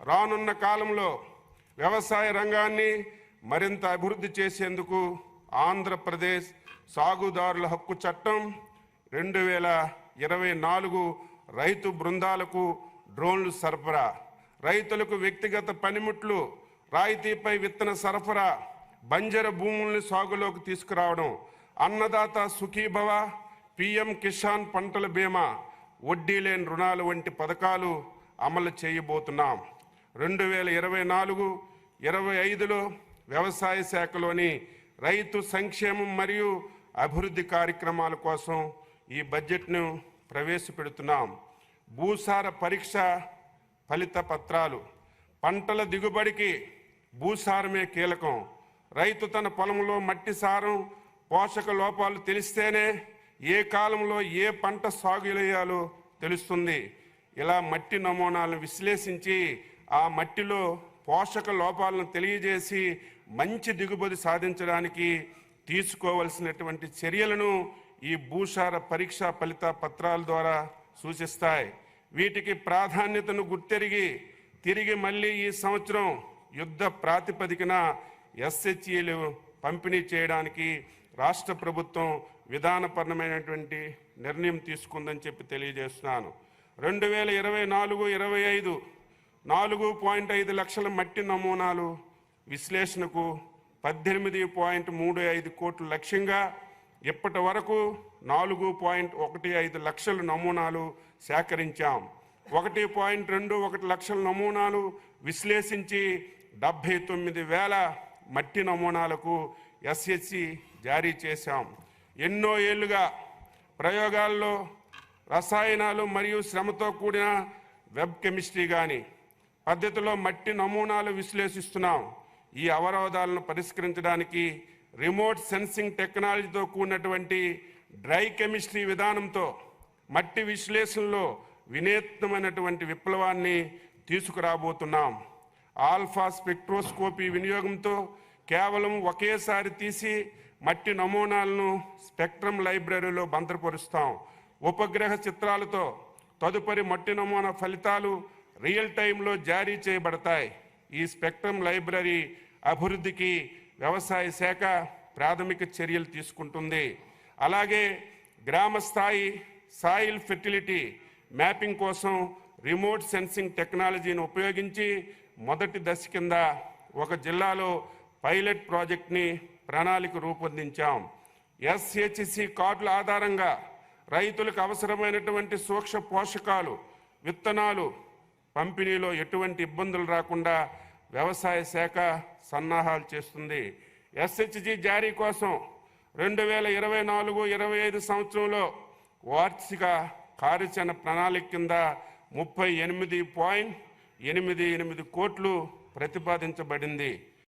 రానున్న కాలంలో వ్యవసాయ రంగాన్ని మరింత అభివృద్ధి చేసేందుకు ఆంధ్రప్రదేశ్ సాగుదారుల హక్కు చట్టం రెండు వేల ఇరవై నాలుగు రైతు బృందాలకు డ్రోన్లు సరఫరా రైతులకు వ్యక్తిగత పనిముట్లు రాయితీపై విత్తన సరఫరా బంజర భూముల్ని సాగులోకి తీసుకురావడం అన్నదాత సుఖీభవ పిఎం కిసాన్ పంటల బీమా వడ్డీ లేని రుణాలు వంటి పథకాలు అమలు చేయబోతున్నాం. రెండు వేల ఇరవై నాలుగు ఇరవై ఐదులో వ్యవసాయ శాఖలోని రైతు సంక్షేమం మరియు అభివృద్ధి కార్యక్రమాల కోసం ఈ బడ్జెట్ను ప్రవేశపెడుతున్నాం. భూసార పరీక్ష ఫలిత పత్రాలు పంటల దిగుబడికి భూసారమే కీలకం. రైతు తన పొలంలో మట్టి సారం పోషక లోపాలు తెలిస్తేనే ఏ కాలంలో ఏ పంట సాగు చేయాలో తెలుస్తుంది. ఇలా మట్టి నమూనాలను విశ్లేషించి ఆ మట్టిలో పోషక లోపాలను తెలియజేసి మంచి దిగుబడి సాధించడానికి తీసుకోవలసినటువంటి చర్యలను ఈ భూసార పరీక్ష ఫలిత పత్రాల ద్వారా సూచిస్తాయి. వీటికి ప్రాధాన్యతను గుర్తెరిగి తిరిగి మళ్ళీ ఈ సంవత్సరం యుద్ధ ప్రాతిపదికన ఎస్హెచ్ఈలు పంపిణీ చేయడానికి రాష్ట్ర ప్రభుత్వం విధానపరమైనటువంటి నిర్ణయం తీసుకుందని చెప్పి తెలియజేస్తున్నాను. రెండు వేల ఇరవై నాలుగు ఇరవై ఐదు నాలుగు పాయింట్ ఐదు లక్షల మట్టి నమూనాలు విశ్లేషణకు పద్దెనిమిది పాయింట్ మూడు ఐదు కోట్ల లక్ష్యంగా ఇప్పటి వరకు నాలుగు పాయింట్ ఒకటి ఐదు లక్షల నమూనాలు సేకరించాం. ఒకటి పాయింట్ రెండు ఒకటి లక్షల నమూనాలు విశ్లేషించి డెబ్భై తొమ్మిది వేల మట్టి నమూనాలకు ఎస్ఎస్సి జారీ చేశాం. ఎన్నో ఏళ్ళుగా ప్రయోగాల్లో రసాయనాలు మరియు శ్రమతో కూడిన వెబ్ కెమిస్ట్రీ కానీ పద్ధతిలో మట్టి నమూనాలు విశ్లేషిస్తున్నాం. ఈ అవరోధాలను పరిష్కరించడానికి రిమోట్ సెన్సింగ్ టెక్నాలజీతో కూడినటువంటి డ్రై కెమిస్ట్రీ విధానంతో మట్టి విశ్లేషణలో వినూత్నమైనటువంటి విప్లవాన్ని తీసుకురాబోతున్నాం. ఆల్ఫా స్పెక్ట్రోస్కోపీ వినియోగంతో కేవలం ఒకేసారి తీసి మట్టి నమూనాలను స్పెక్ట్రమ్ లైబ్రరీలో భద్రపరుస్తాం. ఉపగ్రహ చిత్రాలతో తదుపరి మట్టి నమూనా ఫలితాలు రియల్ టైంలో జారీ చేయబడతాయి. ఈ స్పెక్ట్రమ్ లైబ్రరీ అభివృద్ధికి వ్యవసాయ శాఖ ప్రాథమిక చర్యలు తీసుకుంటుంది. అలాగే గ్రామ స్థాయి సాయిల్ ఫెర్టిలిటీ మ్యాపింగ్ కోసం రిమోట్ సెన్సింగ్ టెక్నాలజీని ఉపయోగించి మొదటి దశ కింద ఒక జిల్లాలో పైలట్ ప్రాజెక్ట్ని ప్రణాళిక రూపొందించాం. ఎస్హెచ్సి కార్డుల ఆధారంగా రైతులకు అవసరమైనటువంటి సూక్ష్మ పోషకాలు విత్తనాలు పంపిణీలో ఎటువంటి ఇబ్బందులు రాకుండా వ్యవసాయ శాఖ సన్నాహాలు చేస్తుంది. ఎస్హెచ్జి జారీ కోసం రెండు వేల ఇరవై నాలుగు ఇరవై ఐదు సంవత్సరంలో వార్షిక కార్యాచరణ ప్రణాళిక కింద ముప్పై ఎనిమిది పాయింట్ ఎనిమిది ఎనిమిది కోట్లు ప్రతిపాదించబడింది.